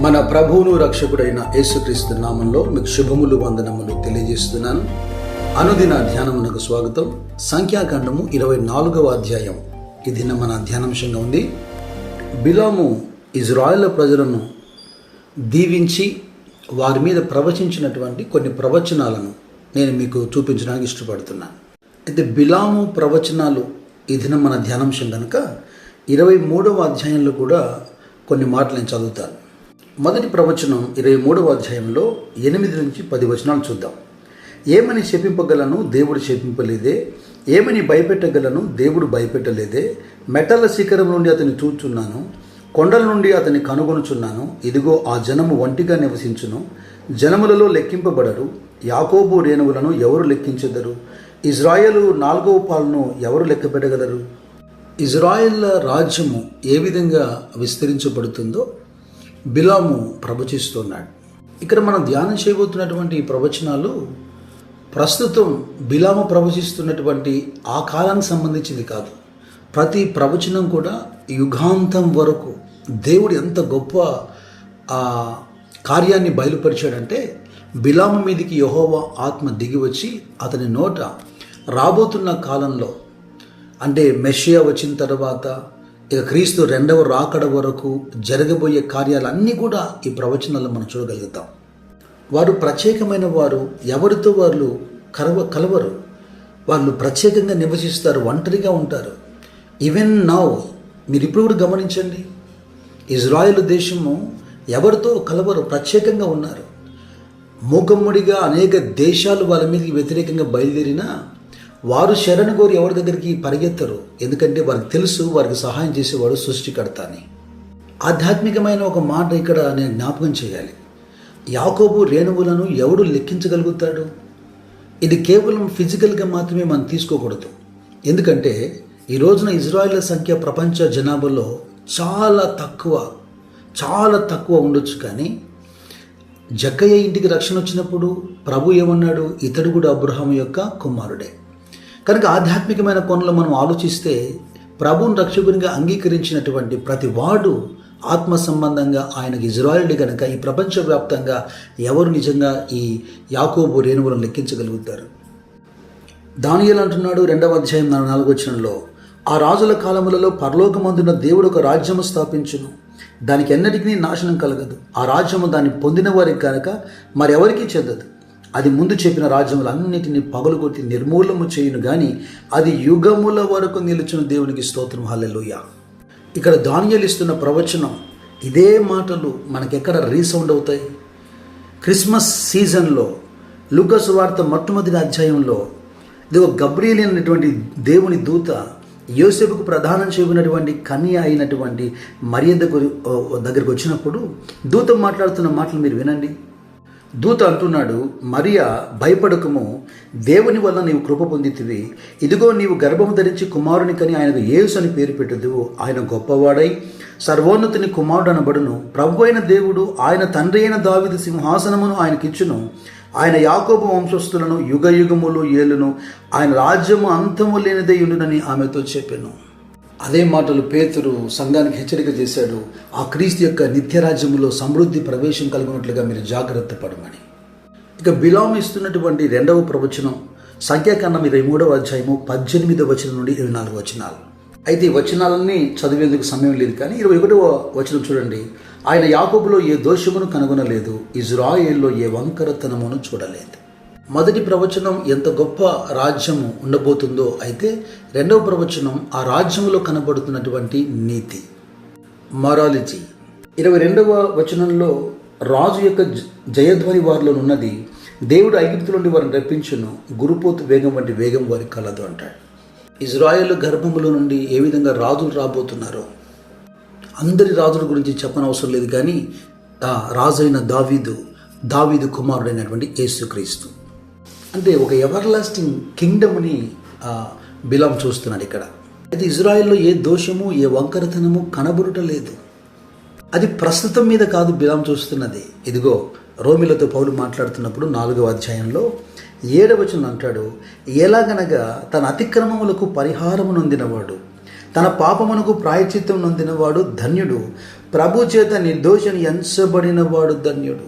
మన ప్రభువును రక్షకుడైన యేసుక్రీస్తు నామంలో మీకు శుభములు వందనములు తెలియజేస్తున్నాను. అనుదిన ధ్యానమునకు స్వాగతం. సంఖ్యాకాండము ఇరవై నాలుగవ అధ్యాయం. ఇది మన ధ్యానాంశంగా ఉంది. బిలాము ఇజ్రాయెల్ ప్రజలను దీవించి వారి మీద ప్రవచించినటువంటి కొన్ని ప్రవచనాలను నేను మీకు చూపించడానికి ఇష్టపడుతున్నాను. అయితే బిలాము ప్రవచనాలు ఇది మన ధ్యానాంశం కనుక ఇరవై మూడవ అధ్యాయంలో కూడా కొన్ని మాటలు నేను చదువుతాను. మొదటి ప్రవచనం ఇరవై మూడవ అధ్యాయంలో ఎనిమిది నుంచి పది వచనాలు చూద్దాం. ఏమని శపింపగలను దేవుడు శపింపలేదే? ఏమని భయపెట్టగలను దేవుడు భయపెట్టలేదే? మెటల శిఖరం నుండి అతని చూచున్నాను. కొండల నుండి అతని కనుగొనుచున్నాను. ఇదిగో ఆ జనము ఒంటిగా నివసించును. జనములలో లెక్కింపబడరు. యాకోబు రేణువులను ఎవరు లెక్కించెదరు? ఇజ్రాయెలు నాలుగవ పాలను ఎవరు లెక్కపెట్టగలరు? ఇజ్రాయెల్ల రాజ్యము ఏ విధంగా విస్తరించబడుతుందో బిలాము ప్రవచిస్తున్నాడు. ఇక్కడ మనం ధ్యానం చేయబోతున్నటువంటి ఈ ప్రవచనాలు ప్రస్తుతం బిలాము ప్రవచిస్తున్నటువంటి ఆ కాలానికి సంబంధించింది కాదు. ప్రతి ప్రవచనం కూడా యుగాంతం వరకు దేవుడు ఎంత గొప్ప ఆ కార్యాన్ని బయలుపరిచాడంటే బిలాము మీదికి యహోవా ఆత్మ దిగి వచ్చి అతని నోట రాబోతున్న కాలంలో అంటే మెషియా వచ్చిన తర్వాత ఇక క్రీస్తు రెండవ రాకడ వరకు జరగబోయే కార్యాలన్నీ కూడా ఈ ప్రవచనాల్లో మనం చూడగలుగుతాం. వారు ప్రత్యేకమైన వారు ఎవరితో వాళ్ళు కలవ కలవరు. వాళ్ళు ప్రత్యేకంగా నివసిస్తారు ఒంటరిగా ఉంటారు. ఈవెన్ నౌ మీరు ఇప్పుడు కూడా గమనించండి. ఇజ్రాయెల్ దేశము ఎవరితో కలవరు ప్రత్యేకంగా ఉన్నారు. మూకమ్ముడిగా అనేక దేశాలు వాళ్ళ మీదకి వ్యతిరేకంగా బయలుదేరినా వారు శరణు కోరి ఎవరి దగ్గరికి పరిగెత్తరు? ఎందుకంటే వారికి తెలుసు వారికి సహాయం చేసేవాడు సృష్టికర్త అని ఆధ్యాత్మికమైన ఒక మాట ఇక్కడ నేను జ్ఞాపకం చేయాలి. యాకోబు రేణువులను ఎవడు లెక్కించగలుగుతాడు? ఇది కేవలం ఫిజికల్గా మాత్రమే మనం తీసుకోకూడదు. ఎందుకంటే ఈ రోజున ఇజ్రాయిల్ సంఖ్య ప్రపంచ జనాభాలో చాలా తక్కువ చాలా తక్కువ ఉండొచ్చు కానీ జక్కయ్య ఇంటికి రక్షణ వచ్చినప్పుడు ప్రభు ఏమన్నాడు? ఇతడు కూడా అబ్రహాం యొక్క కుమారుడే. కనుక ఆధ్యాత్మికమైన కోణంలో మనం ఆలోచిస్తే ప్రభువుని రక్షకునిగా అంగీకరించినటువంటి ప్రతి వాడు ఆత్మ సంబంధంగా ఆయనకి ఇజ్రాయిల్డ్ కనుక ఈ ప్రపంచవ్యాప్తంగా ఎవరు నిజంగా ఈ యాకోబు రేణువులను లెక్కించగలుగుతారు? దానియల్ అంటున్నాడు రెండవ అధ్యాయం నాలుగు వచనంలో ఆ రాజుల కాలములలో పరలోకమందున్న దేవుడు ఒక రాజ్యము స్థాపించును. దానికి ఎన్నటికీ నాశనం కలగదు. ఆ రాజ్యము దాన్ని పొందిన వారికి కనుక మరెవరికీ చెందదు. అది ముందు చెప్పిన రాజ్యములన్నిటిని పగలుగొట్టి నిర్మూలము చేయును గాని అది యుగముల వరకు నిలిచిన దేవునికి స్తోత్రం. హల్లెలుయ. ఇక్కడ దానియలు ఇస్తున్న ప్రవచనం ఇదే మాటలు మనకెక్కడ రీసౌండ్ అవుతాయి? క్రిస్మస్ సీజన్లో లూకస్ వార్త మొట్టమొదటి అధ్యాయంలో ఇదిగో గబ్రియల్ అనేటువంటి దేవుని దూత యోసేపుకు ప్రధానం చేయబడినటువంటి కన్య అయినటువంటి మర్యాదకు దగ్గరకు వచ్చినప్పుడు దూత మాట్లాడుతున్న మాటలు మీరు వినండి. దూత అంటున్నాడు మరియా భయపడకము. దేవుని వల్ల నీవు కృప పొందితివి. ఇదిగో నీవు గర్భము ధరించి కుమారుని కని ఆయనకు యేసు అని పేరు పెట్టుదువు. ఆయన గొప్పవాడై సర్వోన్నతిని కుమారుడు అనబడును ప్రభు అయిన దేవుడు ఆయన తండ్రి అయిన దావిది సింహాసనమును ఆయనకిచ్చును. ఆయన యాకోబు వంశస్థులను యుగ యుగములు ఏలును. ఆయన రాజ్యము అంతము లేనిదే ఉండునని ఆమెతో చెప్పాను. అదే మాటలు పేతురు సంఘానికి హెచ్చరిక చేశాడు. ఆ క్రీస్తు యొక్క నిత్యరాజ్యంలో సమృద్ధి ప్రవేశం కలిగినట్లుగా మీరు జాగ్రత్త పడమని. ఇక బిలాం ఇస్తున్నటువంటి రెండవ ప్రవచనం సంఖ్యాకాండం ఇరవై మూడవ అధ్యాయము పద్దెనిమిదవ వచనం నుండి ఇరవై నాలుగు వచనాలు. అయితే ఈ వచనాలన్నీ చదివేందుకు సమయం లేదు కానీ ఇరవై ఒకటవ వచనం చూడండి. ఆయన యాకోబులో ఏ దోషమును కనుగొనలేదు ఇజ్రాయేల్లో ఏ వంకరతనమును చూడలేదు. మొదటి ప్రవచనం ఎంత గొప్ప రాజ్యము ఉండబోతుందో అయితే రెండవ ప్రవచనం ఆ రాజ్యంలో కనబడుతున్నటువంటి నీతి. మారాలజీ ఇరవై రెండవ వచనంలో రాజు యొక్క జ- జయధ్వని వారిలో ఉన్నది దేవుడు ఐగుప్తు నుండి వారిని రప్పించును గురుపోతు వేగం వంటి వేగం వారికి కలదు అంటాడు. ఇజ్రాయెల్ గర్భములో నుండి ఏ విధంగా రాజులు రాబోతున్నారో అందరి రాజుల గురించి చెప్పనవసరం లేదు కానీ ఆ రాజైన దావీదు దావీదు కుమారుడైనటువంటి యేసుక్రీస్తు. అంటే ఒక ఎవర్ లాస్టింగ్ కింగ్డమ్ని బిలాం చూస్తున్నాడు ఇక్కడ. అయితే ఇజ్రాయెల్లో ఏ దోషము ఏ వంకరతనము కనబడుట లేదు. అది ప్రస్తుతం మీద కాదు బిలాం చూస్తున్నది. ఇదిగో రోమిలతో పౌలు మాట్లాడుతున్నప్పుడు నాలుగవ అధ్యాయంలో ఏడవచనం అంటాడు ఎలాగనగా తన అతిక్రమములకు పరిహారము నొందినవాడు తన పాపమునకు ప్రాయచిత్తం నొందినవాడు ధన్యుడు ప్రభు చేత నిర్దోషని ఎంచబడినవాడు ధన్యుడు.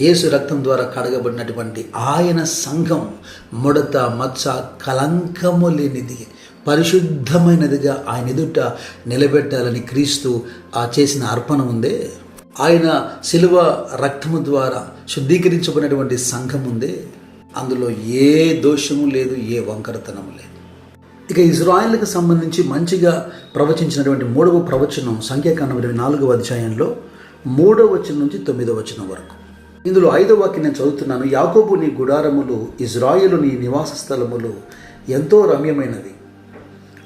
యేసు రక్తం ద్వారా కడగబడినటువంటి ఆయన సంఘం ముడత మచ్చ కలంకము లేనిది పరిశుద్ధమైనదిగా ఆయన ఎదుట నిలబెట్టాలని క్రీస్తు ఆ చేసిన అర్పణ ఉందే. ఆయన శిలువ రక్తము ద్వారా శుద్ధీకరించబడినటువంటి సంఘం ఉందే. అందులో ఏ దోషము లేదు ఏ వంకరతనము లేదు. ఇక ఇజ్రాయిల్కి సంబంధించి మంచిగా ప్రవచించినటువంటి మూడవ ప్రవచనం సంఖ్యాకాండం ఇరవై నాలుగవ అధ్యాయంలో మూడవ వచనం నుంచి తొమ్మిదవ వచనం వరకు. ఇందులో ఐదో వాక్యం నేను చదువుతున్నాను. యాకోబు నీ గుడారములు ఇజ్రాయిలు నీ నివాస స్థలములు ఎంతో రమ్యమైనది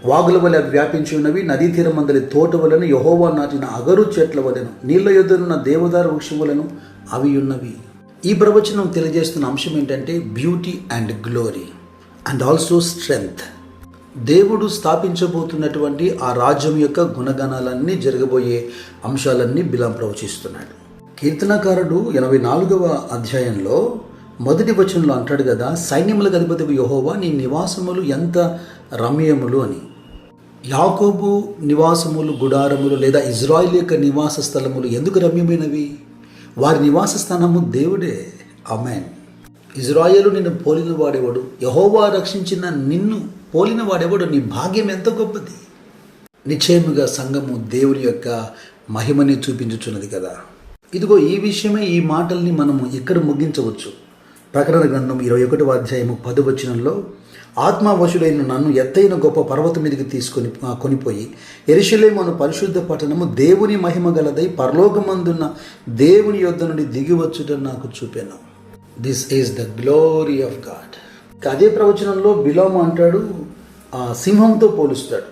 వాగుల వలె వ్యాపించి ఉన్నవి నదీ తీరమందలి తోట వలన యహోవా నాటిన అగరు చెట్ల వలెను నీళ్ళ యొద్దనున్న దేవదారు వృక్షములను అవి ఉన్నవి. ఈ ప్రవచనం తెలియజేస్తున్న అంశం ఏంటంటే beauty and glory and also strength. దేవుడు స్థాపించబోతున్నటువంటి ఆ రాజ్యం యొక్క గుణగణాలన్నీ జరగబోయే అంశాలన్నీ బిలాం ప్రవచిస్తున్నాడు. కీర్తనకారుడు ఎనభై నాలుగవ అధ్యాయంలో మొదటి వచనంలో అంటాడు కదా సైన్యముల అధిపతి యహోవా నీ నివాసములు ఎంత రమ్యములు అని. యాకోబు నివాసములు గుడారములు లేదా ఇజ్రాయిల్ యొక్క నివాస స్థలములు ఎందుకు రమ్యమైనవి? వారి నివాస స్థానము దేవుడే. అమెన్ ఇజ్రాయేలు నిన్ను పోలిన వాడేవాడు? యహోవా రక్షించిన నిన్ను పోలిన వాడేవాడు? నీ భాగ్యం ఎంత గొప్పది? నిశ్చయముగా సంఘము దేవుని యొక్క మహిమని చూపించుచున్నది కదా. ఇదిగో ఈ విషయమే ఈ మాటల్ని మనము ఇక్కడ ముగించవచ్చు? ప్రకటన గ్రంథం ఇరవై ఒకటవ అధ్యాయము పదవచనంలో ఆత్మవశుడైన నన్ను ఎత్తైన గొప్ప పర్వతం మీదకి తీసుకొని కొనిపోయి కొనిపోయి ఎరుషలేమను పరిశుద్ధ పట్టణము దేవుని మహిమ గలదై పరలోకమందున్న దేవుని యొద్ద నుండి దిగివచ్చుట నాకు చూపాను. This is the glory of God అదే ప్రవచనంలో బిలోమ అంటాడు ఆ సింహంతో పోలుస్తాడు.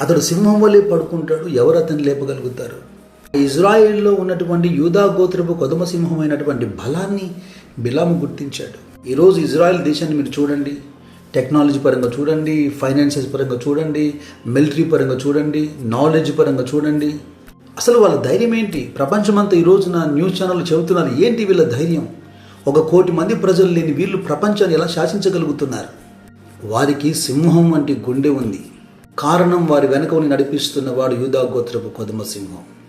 అతడు సింహం వల్లే పడుకుంటాడు ఎవరు అతన్ని లేపగలుగుతారు? ఇజ్రాయెల్లో ఉన్నటువంటి యూదా గోత్రపు కొదమసింహమైనటువంటి బలాన్ని బిలాము గుర్తించాడు. ఈరోజు ఇజ్రాయెల్ దేశాన్ని మీరు చూడండి టెక్నాలజీ పరంగా చూడండి ఫైనాన్సెస్ పరంగా చూడండి మిలిటరీ పరంగా చూడండి నాలెడ్జ్ పరంగా చూడండి. అసలు వాళ్ళ ధైర్యం ఏంటి? ప్రపంచమంతా ఈ రోజున న్యూస్ ఛానల్ చెబుతున్నారు ఏంటి వీళ్ళ ధైర్యం? ఒక కోటి మంది ప్రజలు లేని వీళ్ళు ప్రపంచాన్ని ఎలా శాసించగలుగుతున్నారు? వారికి సింహం వంటి గుండె ఉంది. కారణం వారి వెనకని నడిపిస్తున్న వాడు యూదా గోత్రపు కొదమ సింహం.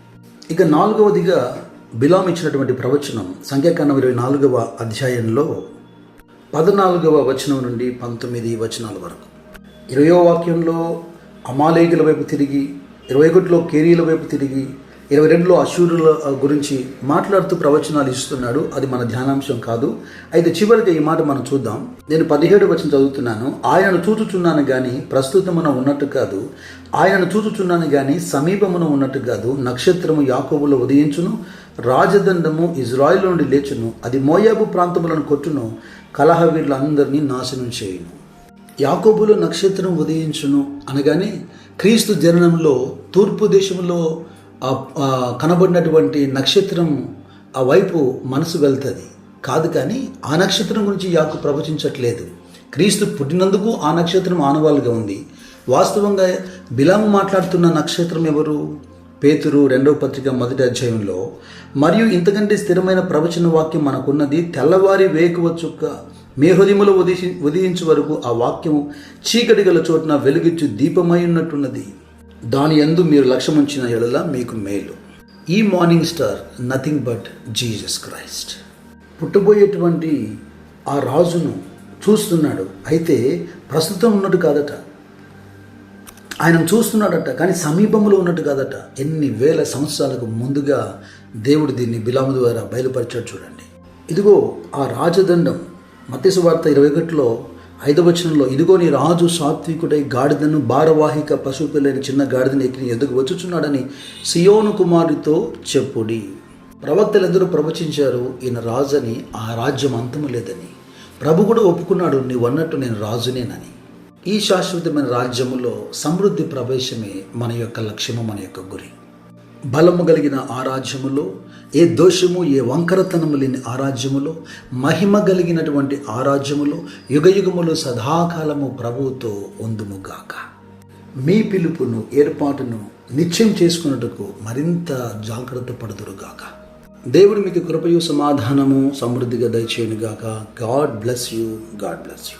ఇక నాలుగవదిగా బిలాం ఇచ్చినటువంటి ప్రవచనం సంఖ్యాకాండం ఇరవై నాలుగవ అధ్యాయంలో పద్నాలుగవ వచనం నుండి పంతొమ్మిది వచనాల వరకు. ఇరవయో వాక్యంలో అమాలేకుల వైపు తిరిగి ఇరవై ఒకటిలో కేరీల వైపు తిరిగి ఇరవై రెండులో అశూరుల గురించి మాట్లాడుతూ ప్రవచనాలు ఇస్తున్నాడు. అది మన ధ్యానాంశం కాదు. అయితే చివరిగా ఈ మాట మనం చూద్దాం. నేను పదిహేడు వచ్చిన చదువుతున్నాను. ఆయనను చూచుచున్నాను కానీ ప్రస్తుతమున ఉన్నట్టు కాదు. ఆయనను చూచుచున్నాను కానీ సమీపమున ఉన్నట్టు కాదు. నక్షత్రము యాకోబులో ఉదయించును. రాజదండము ఇజ్రాయిల్ నుండి లేచును. అది మోయాబు ప్రాంతములను కొట్టును. కలహవీరులందరినీ నాశనం చేయును. యాకోబులో నక్షత్రం ఉదయించును అనగానే క్రీస్తు జననంలో తూర్పు దేశంలో కనబడినటువంటి నక్షత్రం ఆ వైపు మనసు వెళ్తుంది. కాదు కానీ ఆ నక్షత్రం గురించి యాకు ప్రవచించట్లేదు. క్రీస్తు పుట్టినందుకు ఆ నక్షత్రం ఆనవాలుగా ఉంది. వాస్తవంగా బిలాము మాట్లాడుతున్న నక్షత్రం ఎవరు? పేతురు రెండవ పత్రిక మొదటి అధ్యాయంలో మరియు ఇంతకంటే స్థిరమైన ప్రవచన వాక్యం మనకున్నది తెల్లవారి వేకువ చుక్క మీ హృదయములో ఉదయించు వరకు ఆ వాక్యము చీకటి గల చోటున వెలుగిచ్చు దీపమై ఉన్నట్టున్నది. దాని యందు మీరు లక్ష్యముంచిన ఎడల మీకు మేలు. ఈ morning star nothing but Jesus Christ పుట్టబోయేటువంటి ఆ రాజును చూస్తున్నాడు. అయితే ప్రస్తుతం ఉన్నట్టు కాదట. ఆయన చూస్తున్నాడట కానీ సమీపంలో ఉన్నట్టు కాదట. ఎన్ని వేల సంవత్సరాలకు ముందుగా దేవుడు దీన్ని బిలాము ద్వారా బయలుపరిచాడు చూడండి. ఇదిగో ఆ రాజదండం మత్స్సు వార్త ఇరవై ఒకటిలో ఐదవచనంలో ఇదిగో నీ రాజు సాత్వికుడై గాడిదను భారవాహిక పశువు పిల్లని చిన్న గాడిదని ఎక్కి ఎదుగు వచ్చుచున్నాడని సియోను కుమారుడితో చెప్పుడి. ప్రవక్తలందరూ ప్రవచించారు ఈయన రాజని ఆ రాజ్యం అంతము లేదని. ప్రభు కూడా ఒప్పుకున్నాడు నీవు అన్నట్టు నేను రాజునేనని. ఈ శాశ్వతమైన రాజ్యములో సమృద్ధి ప్రవేశమే మన యొక్క లక్ష్యము మన యొక్క గురి. బలము కలిగిన ఆరాజ్యములో ఏ దోషము ఏ వంకరతనము లేని ఆరాజ్యములో మహిమ కలిగినటువంటి ఆరాజ్యములో యుగయుగములు సదాకాలము ప్రభువుతో ఉందుముగాక మీ పిలుపును ఏర్పాటును నిశ్చయం చేసుకున్నట్టుకు మరింత జాగ్రత్త పడుదురుగాక దేవుడు మీకు కృపయు సమాధానము సమృద్ధిగా దయచేయునుగాక God bless you God bless you.